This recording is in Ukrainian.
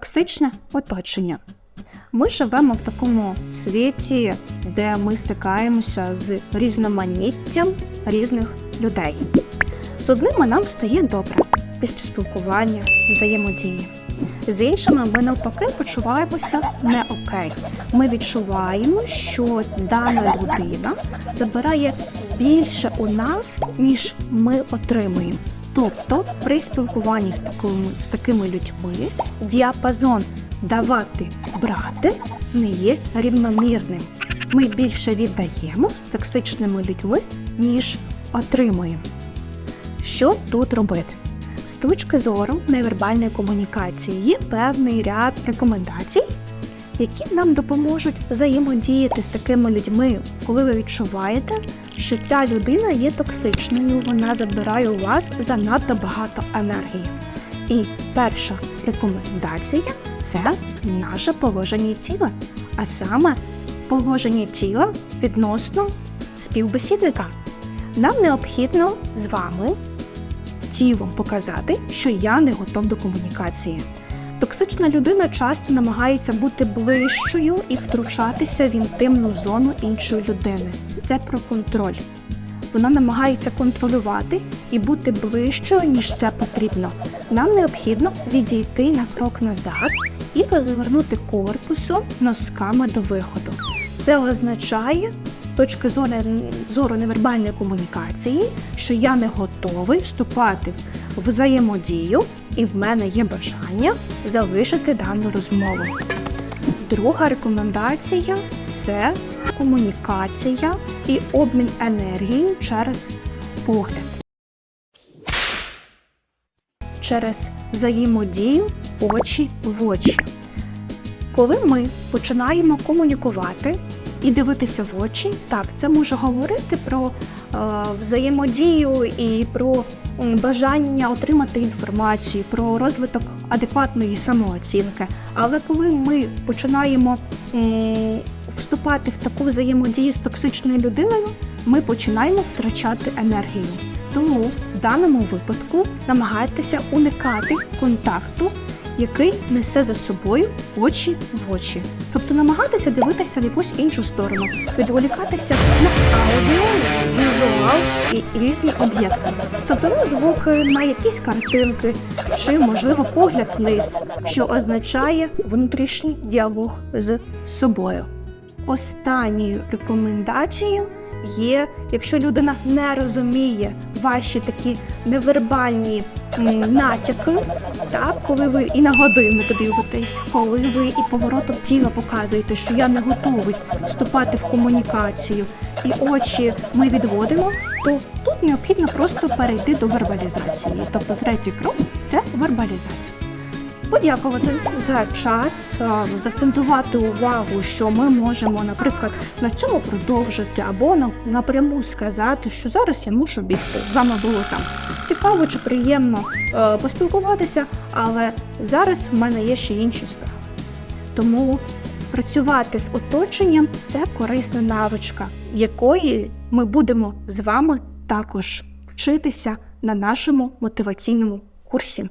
Токсичне оточення. Ми живемо в такому світі, де ми стикаємося з різноманіттям різних людей. З одними нам стає добре після спілкування, взаємодії. З іншими ми навпаки почуваємося не окей. Ми відчуваємо, що дана людина забирає більше у нас, ніж ми отримуємо. Тобто, при спілкуванні з такими, з такими людьми діапазон давати брати не є рівномірним. Ми більше віддаємо з токсичними людьми, ніж отримуємо. Що тут робити? З точки зору невербальної комунікації є певний ряд рекомендацій, які нам допоможуть взаємодіяти з такими людьми, коли ви відчуваєте, що ця людина є токсичною, вона забирає у вас занадто багато енергії. І перша рекомендація це наше положення тіла, а саме положення тіла відносно співбесідника. Нам необхідно з вами тілом показати, що я не готов до комунікації. Токсична людина часто намагається бути ближчою і втручатися в інтимну зону іншої людини. Це про контроль. Вона намагається контролювати і бути ближчою, ніж це потрібно. Нам необхідно відійти на крок назад і розвернути корпусом носками до виходу. Це означає точки зору, зору невербальної комунікації, що я не готовий вступати в взаємодію, і в мене є бажання залишити дану розмову. Друга рекомендація це комунікація і обмін енергією через погляд. Через взаємодію очі в очі. Коли ми починаємо комунікувати і дивитися в очі, так, це може говорити про е, взаємодію і про бажання отримати інформацію, про розвиток адекватної самооцінки. Але коли ми починаємо м, вступати в таку взаємодію з токсичною людиною, ми починаємо втрачати енергію. Тому в даному випадку намагайтеся уникати контакту, який несе за собою очі в очі. Тобто намагатися дивитися в якусь іншу сторону, відволікатися на аудіо, візуал і різні об'єкти. Тобто на звуки, на якісь картинки чи, можливо, погляд вниз, що означає внутрішній діалог з собою. Останньою рекомендацією є, якщо людина не розуміє ваші такі невербальні натяки, так, коли ви і на годинник дивитесь, коли ви і поворотом тіла показуєте, що я не готовий вступати в комунікацію, і очі ми відводимо, то тут необхідно просто перейти до вербалізації. Тобто третій крок це вербалізація подякувати за час, а, заакцентувати увагу, що ми можемо, наприклад, на цьому продовжити, або на- напряму сказати, що зараз я мушу бігти. З вами було там цікаво чи приємно е, поспілкуватися, але зараз в мене є ще інші справи. Тому працювати з оточенням це корисна навичка, якої ми будемо з вами також вчитися на нашому мотиваційному курсі.